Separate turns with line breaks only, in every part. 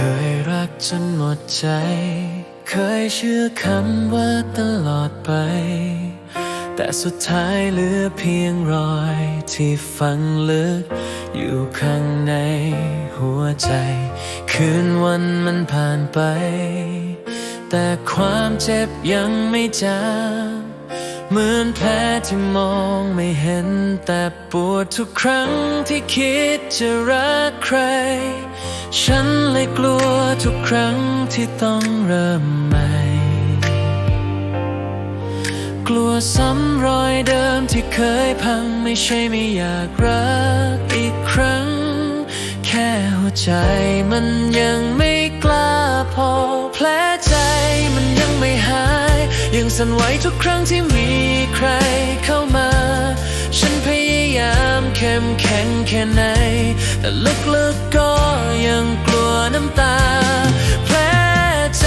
เคยรักจนหมดใจ เคยเชื่อคำว่าตลอดไป แต่สุดท้ายเหลือเพียงรอยที่ฝังลึก อยู่ข้างในหัวใจ คืนวันมันผ่านไป แต่ความเจ็บยังไม่จางเหมือนแผลที่มองไม่เห็นแต่ปวดทุกครั้งที่คิดจะรักใคร ฉันเลยกลัวทุกครั้งที่ต้องเริ่มใหม่ กลัวซ้ำรอยเดิมที่เคยพังไม่ใช่ไม่อยากรักอีกครั้ง แค่หัวใจมันยังไม่กล้าพอแผลใจมันยังไม่หาย ยังสั่นไหวทุกครั้งที่มีใครเข้ามา ฉันพยายามเข้มแข็งแค่ไหนแต่ลึกๆก็ ยังกลัวน้ำตา แผลใจ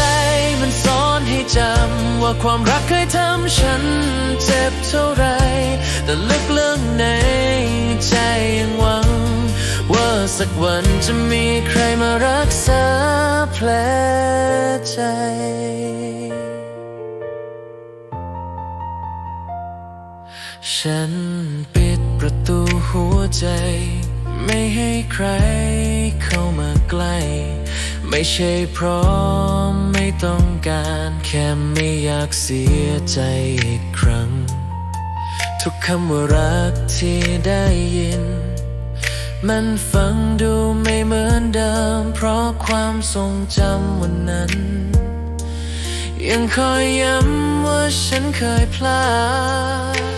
มันสอนให้จำ ว่าความรักเคยทำฉันเจ็บเท่าไร แต่ลึกๆในใจยังหวัง ว่าสักวันจะมีใครมารักษาแผลใจฉันปิดประตูหัวใจ ไม่ให้ใครเข้ามาใกล้ ไม่ใช่เพราะไม่ต้องการ แค่ไม่อยากเสียใจอีกครั้ง ทุกคำว่ารักที่ได้ยิน มันฟังดูไม่เหมือนเดิม เพราะความทรงจำวันนั้น ยังคอยย้ำว่าฉันเคยพลาด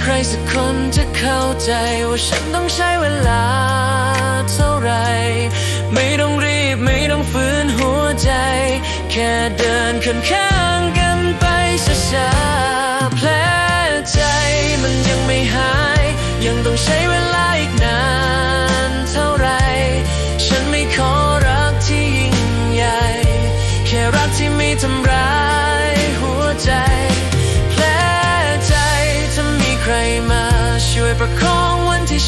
ใครสักคนจะเข้าใจว่าฉันต้องใช้เวลาเท่าไร ไม่ต้องรีบไม่ต้องฝืนหัวใจ แค่เดินข้างข้างๆกันไปช้าๆแผลใจมันยังไม่หาย ยังต้องใช้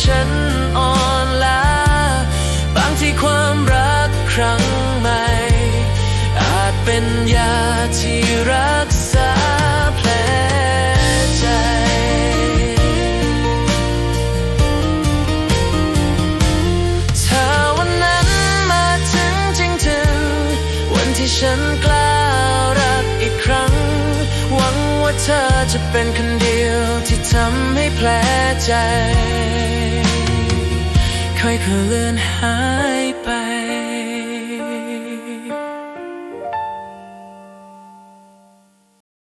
ฉันอ่อนล้าบางที่ความรักครั้งใหม่ อาจเป็นยาที่รักษาแผลใจ ถ้าวันนั้นมาถึงจริงถึงวันที่ฉันกล้ารักอีกครั้ง หวังว่าเธอจะเป็นคนเดียวที่ทำให้แผลใจ ค่อยเลือนหายไป